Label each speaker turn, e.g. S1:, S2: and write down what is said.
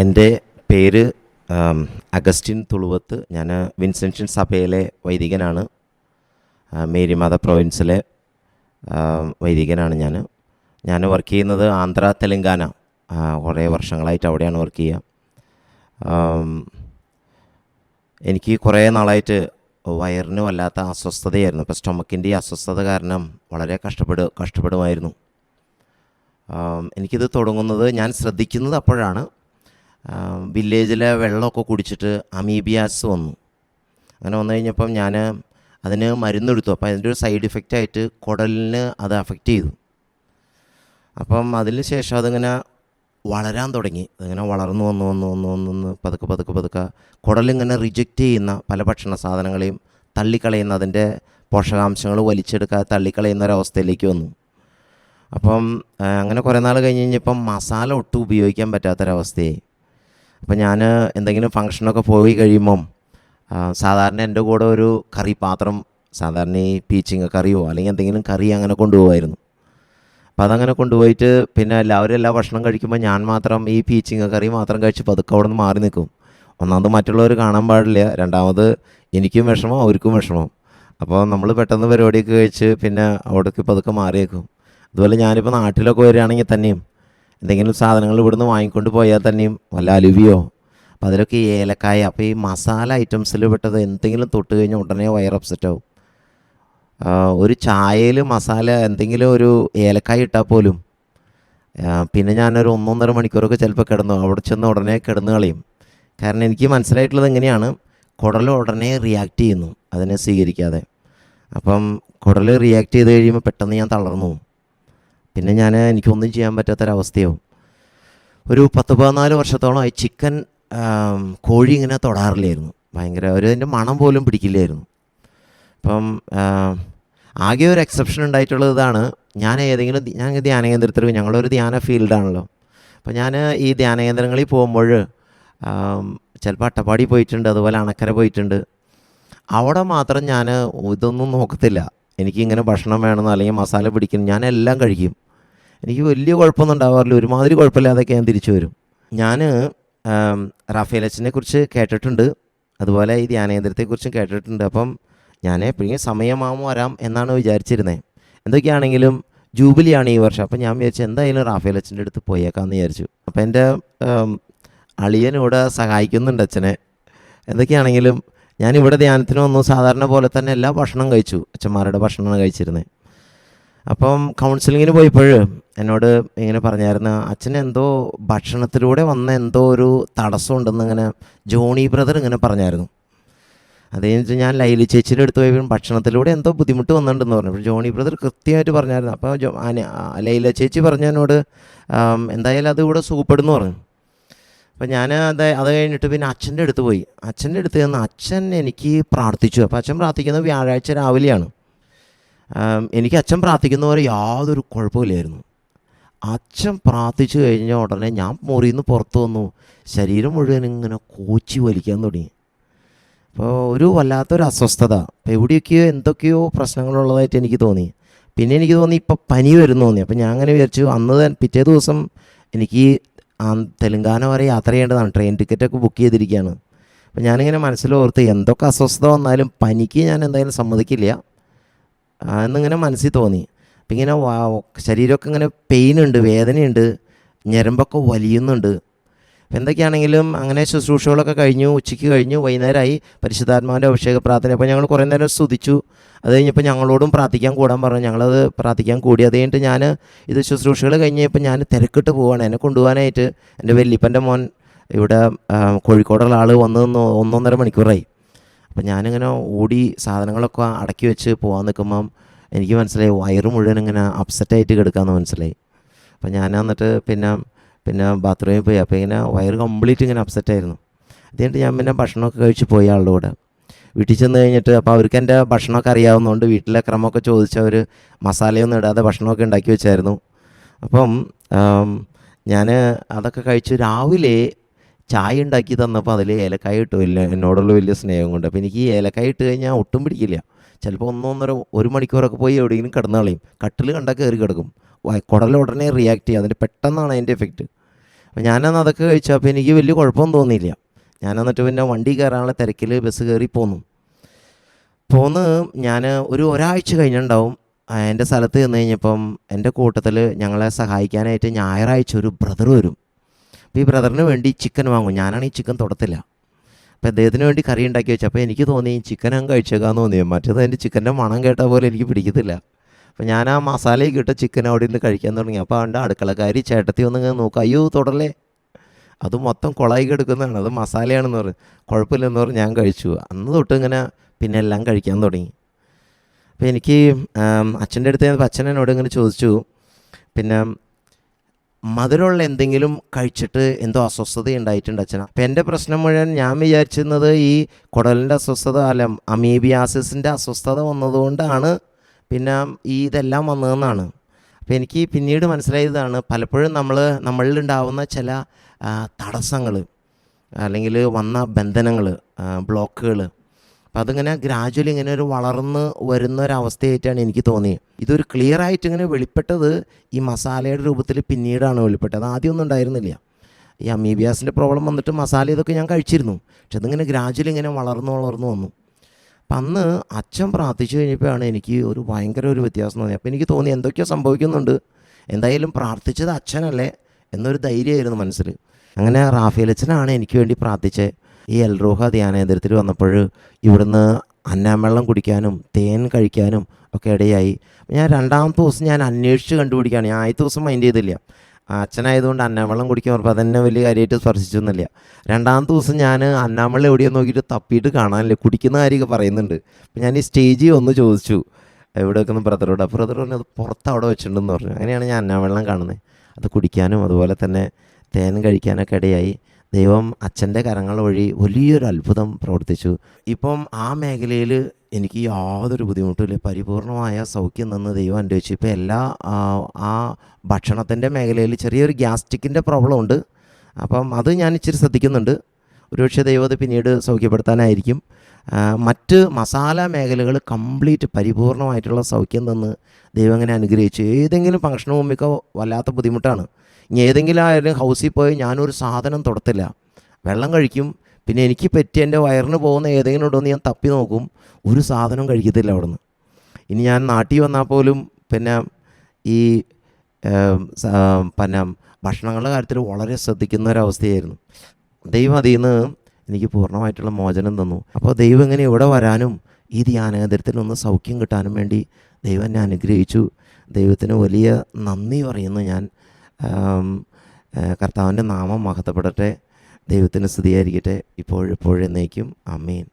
S1: എന്റെ പേര് അഗസ്റ്റിൻ തുളുവത്ത്. ഞാൻ വിൻസെൻഷൻ സഭയിലെ വൈദികനാണ്. മേരി മേരിമാത പ്രൊവിൻസിലെ വൈദികനാണ് ഞാൻ. ഞാൻ വർക്ക് ചെയ്യുന്നത് ആന്ധ്ര തെലങ്കാന. കുറേ വർഷങ്ങളായിട്ട് അവിടെയാണ് വർക്ക് ചെയ്യുക. എനിക്ക് കുറേ നാളായിട്ട് വയറിന് വല്ലാത്ത അസ്വസ്ഥതയായിരുന്നു. ഇപ്പോൾ സ്റ്റൊമക്കിന്റെ അസ്വസ്ഥത കാരണം വളരെ കഷ്ടപ്പെടു കഷ്ടപ്പെടുമായിരുന്നു. എനിക്കിത് തുടങ്ങുന്നത് ഞാൻ ശ്രദ്ധിക്കുന്നത് അപ്പോഴാണ്. വില്ലേജിലെ വെള്ളമൊക്കെ കുടിച്ചിട്ട് അമീബിയാസ് വന്നു. അങ്ങനെ വന്നു കഴിഞ്ഞപ്പം ഞാൻ അതിന് മരുന്നെടുത്തു അപ്പോൾ അതിന്റെ ഒരു സൈഡ് ഇഫക്റ്റ് ആയിട്ട് കുടലിന് അത് അഫക്റ്റ് ചെയ്തു. അപ്പം അതിന് ശേഷം അതിങ്ങനെ വളരാൻ തുടങ്ങി. അതിങ്ങനെ വളർന്നു വന്നു വന്നു വന്നു വന്നു വന്ന് പതുക്കെ പതുക്കെ പതുക്കെ. കുടലിങ്ങനെ റിജക്റ്റ് ചെയ്യുന്ന പല ഭക്ഷണ സാധനങ്ങളെയും തള്ളിക്കളയുന്ന അതിന്റെ പോഷകാംശങ്ങൾ വലിച്ചെടുക്കാതെ തള്ളിക്കളയുന്ന ഒരവസ്ഥയിലേക്ക് വന്നു. അപ്പം അങ്ങനെ കുറേ നാൾ കഴിഞ്ഞ് കഴിഞ്ഞപ്പം മസാല ഒട്ടും ഉപയോഗിക്കാൻ പറ്റാത്തൊരവസ്ഥയായി. അപ്പം ഞാൻ എന്തെങ്കിലും ഫങ്ഷനൊക്കെ പോയി കഴിയുമ്പം സാധാരണ എന്റെ കൂടെ ഒരു കറി പാത്രം സാധാരണ ഈ പീച്ചിങ്ങ കറിയോ അല്ലെങ്കിൽ എന്തെങ്കിലും കറി അങ്ങനെ കൊണ്ടുപോകുമായിരുന്നു അപ്പം അതങ്ങനെ കൊണ്ടുപോയിട്ട് പിന്നെ എല്ലാവരും എല്ലാ ഭക്ഷണം കഴിക്കുമ്പോൾ ഞാൻ മാത്രം ഈ പീച്ചിങ്ങ കറി മാത്രം കഴിച്ച് പതുക്കെ അവിടെ നിന്ന് മാറി നിൽക്കും. ഒന്നാമത് മറ്റുള്ളവർ കാണാൻ പാടില്ല രണ്ടാമത് എനിക്കും വിഷമം അവർക്കും വിഷമം. അപ്പോൾ നമ്മൾ പെട്ടെന്ന് പരിപാടിയൊക്കെ കഴിച്ച് പിന്നെ അവിടേക്ക് പതുക്കെ മാറിയേക്കും. അതുപോലെ ഞാനിപ്പോൾ നാട്ടിലൊക്കെ വരികയാണെങ്കിൽ തന്നെയും എന്തെങ്കിലും സാധനങ്ങൾ ഇവിടുന്ന് വാങ്ങിക്കൊണ്ട് പോയാൽ തന്നെയും വല്ല അലുവിയോ? അപ്പോൾ അതിലൊക്കെ ഏലക്കായ അപ്പോൾ ഈ മസാല ഐറ്റംസിൽ പെട്ടത് എന്തെങ്കിലും തൊട്ട് കഴിഞ്ഞാൽ ഉടനെ വയർ അപ്സെറ്റ് ആവും. ഒരു ചായയിൽ മസാല എന്തെങ്കിലും ഒരു ഏലക്കായ ഇട്ടാൽ പോലും പിന്നെ ഞാനൊരു ഒന്നൊന്നര മണിക്കൂറൊക്കെ ചിലപ്പോൾ കിടന്നു അവിടെ ചെന്ന് ഉടനെ കിടന്നു കളയും. കാരണം എനിക്ക് മനസ്സിലായിട്ടുള്ളത് എങ്ങനെയാണ് കുടൽ ഉടനെ റിയാക്ട് ചെയ്യുന്നു അതിനെ സ്വീകരിക്കാതെ. അപ്പം കുടൽ റിയാക്ട് ചെയ്ത് കഴിയുമ്പോൾ പെട്ടെന്ന് ഞാൻ തളർന്നു പോകും പിന്നെ ഞാൻ എനിക്കൊന്നും ചെയ്യാൻ പറ്റാത്തൊരവസ്ഥയാവും. ഒരു പത്ത് പതിനാല് വർഷത്തോളമായി ചിക്കൻ കോഴി ഇങ്ങനെ തൊടാറില്ലായിരുന്നു. ഭയങ്കര ഒരു അതിന്റെ മണം പോലും പിടിക്കില്ലായിരുന്നു. അപ്പം ആകെ ഒരു എക്സെപ്ഷൻ ഉണ്ടായിട്ടുള്ള ഇതാണ്. ഞാൻ ഏതെങ്കിലും ഞാൻ ധ്യാന കേന്ദ്രത്തിൽ ഞങ്ങളൊരു ധ്യാന ഫീൽഡാണല്ലോ അപ്പോൾ ഞാൻ ഈ ധ്യാന കേന്ദ്രങ്ങളിൽ പോകുമ്പോൾ ചിലപ്പോൾ അട്ടപ്പാടി പോയിട്ടുണ്ട് അതുപോലെ അണക്കര പോയിട്ടുണ്ട്. അവിടെ മാത്രം ഞാൻ ഇതൊന്നും നോക്കത്തില്ല. എനിക്കിങ്ങനെ ഭക്ഷണം വേണമെന്നോ അല്ലെങ്കിൽ മസാല പിടിക്കണം ഞാൻ എല്ലാം കഴിക്കും. എനിക്ക് വലിയ കുഴപ്പമൊന്നും ഉണ്ടാവാറില്ല. ഒരുമാതിരി കുഴപ്പമില്ലാതൊക്കെ ഞാൻ തിരിച്ചു വരും. ഞാൻ റാഫേൽ അച്ഛനെ കുറിച്ച് കേട്ടിട്ടുണ്ട്. അതുപോലെ ഈ ധ്യാനേന്ദ്രത്തെക്കുറിച്ചും കേട്ടിട്ടുണ്ട്. അപ്പം ഞാൻ എപ്പോഴെങ്കിലും സമയമാകുമ്പോൾ വരാം എന്നാണ് വിചാരിച്ചിരുന്നത് എന്തൊക്കെയാണെങ്കിലും ജൂബിലിയാണ് ഈ വർഷം. അപ്പം ഞാൻ വിചാരിച്ചു എന്തായാലും റാഫേൽ അച്ഛന്റെ അടുത്ത് പോയേക്കാമെന്ന് വിചാരിച്ചു. അപ്പം എന്റെ അളിയനിവിടെ സഹായിക്കുന്നുണ്ട് അച്ഛനെ. എന്തൊക്കെയാണെങ്കിലും ഞാൻ ഇവിടെ ധ്യാനത്തിന് വന്നു. സാധാരണ പോലെ തന്നെ എല്ലാ ഭക്ഷണം കഴിച്ചു. അച്ഛന്മാരുടെ ഭക്ഷണമാണ് കഴിച്ചിരുന്നത് അപ്പം കൗൺസിലിങ്ങിന് പോയപ്പോൾ എന്നോട് ഇങ്ങനെ പറഞ്ഞായിരുന്നു അച്ഛന് എന്തോ ഭക്ഷണത്തിലൂടെ വന്ന എന്തോ ഒരു തടസ്സം ഉണ്ടെന്ന് ഇങ്ങനെ ജോണി ബ്രദർ ഇങ്ങനെ പറഞ്ഞായിരുന്നു. അതേന്ന് വെച്ചാൽ ഞാൻ ലൈലി ചേച്ചിയുടെ അടുത്ത് പോയപ്പോൾ ഭക്ഷണത്തിലൂടെ എന്തോ ബുദ്ധിമുട്ട് വന്നിട്ടുണ്ടെന്ന് പറഞ്ഞു. അപ്പോൾ ജോണി ബ്രദർ കൃത്യമായിട്ട് പറഞ്ഞായിരുന്നു. അപ്പോൾ ലൈല ചേച്ചി പറഞ്ഞു എന്നോട് എന്തായാലും അത് ഇവിടെ സുഖപ്പെടുന്നു പറഞ്ഞു. അപ്പം ഞാൻ അത് അത് കഴിഞ്ഞിട്ട് പിന്നെ അച്ഛന്റെ അടുത്ത് പോയി. അച്ഛന്റെ അടുത്ത് ചെന്ന് അച്ഛൻ എനിക്ക് പ്രാർത്ഥിച്ചു. അപ്പോൾ അച്ഛൻ പ്രാർത്ഥിക്കുന്നത് വ്യാഴാഴ്ച രാവിലെയാണ്. എനിക്ക് അച്ഛൻ പ്രാർത്ഥിക്കുന്ന പോലെ യാതൊരു കുഴപ്പമില്ലായിരുന്നു. അച്ഛൻ പ്രാർത്ഥിച്ചു കഴിഞ്ഞ ഉടനെ ഞാൻ മുറിയിൽ നിന്ന് പുറത്ത് വന്നു. ശരീരം മുഴുവൻ ഇങ്ങനെ കോച്ചി വലിക്കാൻ തുടങ്ങി. അപ്പോൾ ഒരു വല്ലാത്തൊരു അസ്വസ്ഥത. അപ്പോൾ എവിടെയൊക്കെയോ എന്തൊക്കെയോ പ്രശ്നങ്ങളുള്ളതായിട്ട് എനിക്ക് തോന്നി. പിന്നെ എനിക്ക് തോന്നി ഇപ്പോൾ പനി വരുന്നു തോന്നി. അപ്പോൾ ഞാൻ അങ്ങനെ വിചാരിച്ചു അന്ന് പിറ്റേ ദിവസം എനിക്ക് തെലുങ്കാന വരെ യാത്ര ചെയ്യേണ്ടതാണ്. ട്രെയിൻ ടിക്കറ്റൊക്കെ ബുക്ക് ചെയ്തിരിക്കുകയാണ്. അപ്പോൾ ഞാനിങ്ങനെ മനസ്സിലോർത്ത് എന്തൊക്കെ അസ്വസ്ഥത വന്നാലും പനിക്ക് ഞാൻ എന്തായാലും സമ്മതിക്കില്ല. എന്നിങ്ങനെ മനസ്സിൽ തോന്നി. അപ്പം ഇങ്ങനെ ശരീരമൊക്കെ ഇങ്ങനെ പെയിൻ ഉണ്ട് വേദനയുണ്ട് ഞരമ്പൊക്കെ വലിയുന്നുണ്ട്. അപ്പം എന്തൊക്കെയാണെങ്കിലും അങ്ങനെ ശുശ്രൂഷകളൊക്കെ കഴിഞ്ഞു ഉച്ചയ്ക്ക് കഴിഞ്ഞു വൈകുന്നേരമായി പരിശുദ്ധാത്മാവിന്റെ അഭിഷേക പ്രാർത്ഥന. അപ്പോൾ ഞങ്ങൾ കുറേ നേരം സ്തുതിച്ചു. അത് കഴിഞ്ഞപ്പോൾ ഞങ്ങളോടും പ്രാർത്ഥിക്കാൻ കൂടാൻ പറഞ്ഞു. ഞങ്ങളത് പ്രാർത്ഥിക്കാൻ കൂടി. അത് കഴിഞ്ഞിട്ട് ഞാൻ ഇത് ശുശ്രൂഷകൾ കഴിഞ്ഞപ്പോൾ ഞാൻ തിരക്കിട്ട് പോവാണ്. എന്നെ കൊണ്ടുപോകാനായിട്ട് എന്റെ വല്യപ്പന്റെ മോൻ ഇവിടെ കോഴിക്കോടുള്ള ആൾ വന്ന് നിന്ന് ഒന്നൊന്നര മണിക്കൂറായി. അപ്പം ഞാനിങ്ങനെ ഓടി സാധനങ്ങളൊക്കെ അടക്കി വെച്ച് പോകാൻ നിൽക്കുമ്പം എനിക്ക് മനസ്സിലായി വയറ് മുഴുവൻ ഇങ്ങനെ അപ്സെറ്റായിട്ട് കിടക്കാമെന്ന് മനസ്സിലായി. അപ്പം ഞാൻ എന്നിട്ട് പിന്നെ പിന്നെ ബാത്റൂമിൽ പോയി. അപ്പോൾ ഇങ്ങനെ വയറ് കംപ്ലീറ്റ് ഇങ്ങനെ അപ്സെറ്റായിരുന്നു അതുകൊണ്ട് ഞാൻ പിന്നെ ഭക്ഷണമൊക്കെ കഴിച്ച് പോയി ആളുടെ കൂടെ. വീട്ടിൽ ചെന്ന് കഴിഞ്ഞിട്ട് അപ്പോൾ അവർക്ക് എന്റെ ഭക്ഷണമൊക്കെ അറിയാവുന്നതുകൊണ്ട് വീട്ടിലെ ക്രമമൊക്കെ ചോദിച്ച അവർ മസാലയൊന്നും ഇടാതെ ഭക്ഷണമൊക്കെ ഉണ്ടാക്കി വെച്ചായിരുന്നു. അപ്പം ഞാൻ അതൊക്കെ കഴിച്ച് രാവിലെ ചായ ഉണ്ടാക്കി തന്നപ്പോൾ അതിൽ ഏലക്കായ ഇട്ടു. ഇല്ല എന്നോടുള്ള വലിയ സ്നേഹം കൊണ്ട് അപ്പോൾ എനിക്ക് ഈ ഏലക്കായ ഇട്ട് കഴിഞ്ഞാൽ ഒട്ടും പിടിക്കില്ല. ചിലപ്പോൾ ഒന്നൊന്നര ഒരു മണിക്കൂറൊക്കെ പോയി എവിടെയെങ്കിലും കിടന്നു കട്ടിൽ കണ്ടാൽ കയറി കിടക്കും. കുടൽ ഉടനെ റിയാക്ട് ചെയ്യും. അതിന്റെ പെട്ടെന്നാണ് അതിന്റെ എഫക്റ്റ് അപ്പോൾ ഞാനന്ന് അതൊക്കെ കഴിച്ചു. അപ്പോൾ എനിക്ക് വലിയ കുഴപ്പമൊന്നും തോന്നിയില്ല. ഞാൻ എന്നിട്ട് പിന്നെ വണ്ടി കയറാനുള്ള തിരക്കിൽ ബസ് കയറി പോന്നു. പോന്ന് ഞാൻ ഒരു ഒരാഴ്ച കഴിഞ്ഞിട്ടുണ്ടാവും. എന്റെ സ്ഥലത്ത് ചെന്ന് കഴിഞ്ഞപ്പം എന്റെ കൂട്ടത്തിൽ ഞങ്ങളെ സഹായിക്കാനായിട്ട് ഞായറാഴ്ച ഒരു ബ്രദർ വരും. അപ്പോൾ ഈ ബ്രദറിന് വേണ്ടി ചിക്കൻ വാങ്ങും. ഞാനാണ് ഈ ചിക്കൻ തൊടത്തില്ല. അപ്പോൾ അദ്ദേഹത്തിന് വേണ്ടി കറി ഉണ്ടാക്കി വെച്ചു. അപ്പോൾ എനിക്ക് തോന്നി ചിക്കൻ അങ്ങ് കഴിച്ചേക്കാന്ന് തോന്നി. മറ്റേത് അതിന്റെ ചിക്കന്റെ മണം കേട്ട പോലെ എനിക്ക് പിടിക്കത്തില്ല. അപ്പോൾ ഞാൻ ആ മസാലയൊക്കെ ഇട്ട ചിക്കൻ അവിടെ നിന്ന് കഴിക്കാൻ തുടങ്ങി. അപ്പോൾ അവന്റെ അടുക്കളക്കാരി ചേട്ടത്തി ഒന്ന് ഇങ്ങനെ നോക്കുക അയ്യോ തുടലേ അത് മൊത്തം കുളായി കിടക്കുന്നതാണ്. അത് മസാലയാണെന്ന് പറഞ്ഞു കുഴപ്പമില്ലെന്ന് പറഞ്ഞ് ഞാൻ കഴിച്ചു. അന്ന് തൊട്ട് ഇങ്ങനെ പിന്നെ എല്ലാം കഴിക്കാൻ തുടങ്ങി. അപ്പോൾ എനിക്ക് അച്ഛന്റെ അടുത്ത് അച്ഛൻ എന്നോട് ഇങ്ങനെ ചോദിച്ചു. പിന്നെ മധുരമുള്ള എന്തെങ്കിലും കഴിച്ചിട്ട് എന്തോ അസ്വസ്ഥത ഉണ്ടായിട്ടുണ്ട് അച്ഛന. അപ്പം എന്റെ പ്രശ്നം മുഴുവൻ ഞാൻ വിചാരിച്ചിരുന്നത് ഈ കുടലിന്റെ അസ്വസ്ഥത അല്ല അമീബിയാസിസിന്റെ അസ്വസ്ഥത വന്നതുകൊണ്ടാണ്. പിന്നെ ഈ ഇതെല്ലാം വന്നതെന്നാണ്. അപ്പം എനിക്ക് പിന്നീട് മനസ്സിലായതാണ് പലപ്പോഴും നമ്മൾ നമ്മളിലുണ്ടാവുന്ന ചില തടസ്സങ്ങൾ അല്ലെങ്കിൽ വന്ന ബന്ധനങ്ങൾ ബ്ലോക്കുകൾ അപ്പം അതിങ്ങനെ ഗ്രാജ്വലി ഇങ്ങനെ ഒരു വളർന്ന് വരുന്ന ഒരു ഒരവസ്ഥയായിട്ടാണ് എനിക്ക് തോന്നിയത് ഇതൊരു ക്ലിയർ ആയിട്ട് ഇങ്ങനെ വെളിപ്പെട്ടത് ഈ മസാലയുടെ രൂപത്തിൽ പിന്നീടാണ് വെളിപ്പെട്ടത്. ആദ്യമൊന്നും ഉണ്ടായിരുന്നില്ല. ഈ അമീബിയാസിന്റെ പ്രോബ്ലം വന്നിട്ട് മസാല ഇതൊക്കെ ഞാൻ കഴിച്ചിരുന്നു. പക്ഷെ അതിങ്ങനെ ഗ്രാജ്വലി ഇങ്ങനെ വളർന്നു വളർന്നു വന്നു. അപ്പം അന്ന് അച്ഛൻ പ്രാർത്ഥിച്ചു കഴിഞ്ഞപ്പോഴാണ് എനിക്ക് ഒരു ഭയങ്കര ഒരു വ്യത്യാസം തോന്നി അപ്പോൾ എനിക്ക് തോന്നി എന്തൊക്കെയോ സംഭവിക്കുന്നുണ്ട്. എന്തായാലും പ്രാർത്ഥിച്ചത് അച്ഛനല്ലേ എന്നൊരു ധൈര്യമായിരുന്നു മനസ്സിൽ. അങ്ങനെ റാഫേൽ അച്ഛനാണ് എനിക്ക് വേണ്ടി പ്രാർത്ഥിച്ചത്. ഈ എൽറോഹ ധ്യാനേന്ദ്രത്തിൽ വന്നപ്പോൾ ഇവിടുന്ന് അന്നാമെള്ളം കുടിക്കാനും തേൻ കഴിക്കാനും ഒക്കെ ഇടയായി. ഞാൻ രണ്ടാമത്തെ ദിവസം ഞാൻ അന്വേഷിച്ച് കണ്ടുപിടിക്കുകയാണ്. ഞാൻ ആദ്യത്തെ ദിവസം മൈൻഡ് ചെയ്തില്ല. അച്ഛനായതുകൊണ്ട് അന്നാമെള്ളം കുടിക്കാൻ പറഞ്ഞപ്പോൾ അതെന്നെ വലിയ കാര്യമായിട്ട് സ്പർശിച്ചൊന്നുമില്ല. രണ്ടാമത്തെ ദിവസം ഞാൻ അന്നാമെള്ളം എവിടെയോ നോക്കിയിട്ട് തപ്പിയിട്ട് കാണാനില്ല. കുടിക്കുന്ന കാര്യമൊക്കെ പറയുന്നുണ്ട്. അപ്പം ഞാൻ ഈ സ്റ്റേജിൽ ഒന്ന് ചോദിച്ചു. എവിടെ വെക്കുന്ന ബ്രദറോട് ബ്രദർ പറഞ്ഞു അത് പുറത്ത് അവിടെ വെച്ചിട്ടുണ്ടെന്ന് പറഞ്ഞു. അങ്ങനെയാണ് ഞാൻ അന്നാമെള്ളം കാണുന്നത്. അത് കുടിക്കാനും അതുപോലെ തന്നെ തേൻ കഴിക്കാനൊക്കെ ഇടയായി. ദൈവം അച്ഛന്റെ കരങ്ങൾ വഴി വലിയൊരു അത്ഭുതം പ്രവർത്തിച്ചു. ഇപ്പം ആ മേഖലയിൽ എനിക്ക് യാതൊരു ബുദ്ധിമുട്ടുമില്ല പരിപൂർണമായ സൗഖ്യം നിന്ന് ദൈവം അനുഭവിച്ചു ഇപ്പോൾ എല്ലാ ആ, ഭക്ഷണത്തിന്റെ മേഖലയിൽ ചെറിയൊരു ഗ്യാസ്റ്റിക്കിന്റെ പ്രോബ്ലം ഉണ്ട് അപ്പം അത് ഞാൻ ഇച്ചിരി ശ്രദ്ധിക്കുന്നുണ്ട്. ഒരുപക്ഷെ ദൈവം അത് പിന്നീട് സൗഖ്യപ്പെടുത്താനായിരിക്കും. മറ്റ് മസാല മേഖലകൾ കംപ്ലീറ്റ് പരിപൂർണമായിട്ടുള്ള സൗഖ്യം തന്ന് ദൈവം അങ്ങനെ അനുഗ്രഹിച്ചു. ഏതെങ്കിലും ഫംഗ്ഷന് മുമ്പിക്കോ വല്ലാത്ത ബുദ്ധിമുട്ടാണ്. ഇനി ഏതെങ്കിലും ആയാലും ഹൗസിൽ പോയി ഞാനൊരു സാധനം തൊടത്തില്ല. വെള്ളം കഴിക്കും. പിന്നെ എനിക്ക് പറ്റി എന്റെ വയറിന് പോകുന്ന ഏതെങ്കിലും ഉണ്ടോ എന്ന് ഞാൻ തപ്പി നോക്കും. ഒരു സാധനം കഴിക്കത്തില്ല അവിടുന്ന്. ഇനി ഞാൻ നാട്ടിൽ വന്നാൽ പോലും പിന്നെ ഈ പിന്നെ ഭക്ഷണങ്ങളുടെ കാര്യത്തിൽ വളരെ ശ്രദ്ധിക്കുന്ന ഒരവസ്ഥയായിരുന്നു ദൈവം അതിൽ നിന്ന് എനിക്ക് പൂർണമായിട്ടുള്ള മോചനം തന്നു. അപ്പോൾ ദൈവം ഇങ്ങനെ ഇവിടെ വരാനും ഈ ധ്യാനകേന്ദ്രത്തിൽ ഒന്ന് സൗഖ്യം കിട്ടാനും വേണ്ടി ദൈവം എന്നെ അനുഗ്രഹിച്ചു. ദൈവത്തിന് വലിയ നന്ദി പറയുന്നു ഞാൻ. കർത്താവിന്റെ നാമം മഹത്വപ്പെടട്ടെ. ദൈവത്തിന് സ്തുതിയായിരിക്കട്ടെ. ഇപ്പോഴെപ്പോഴെന്നേക്കും അമ്മീൻ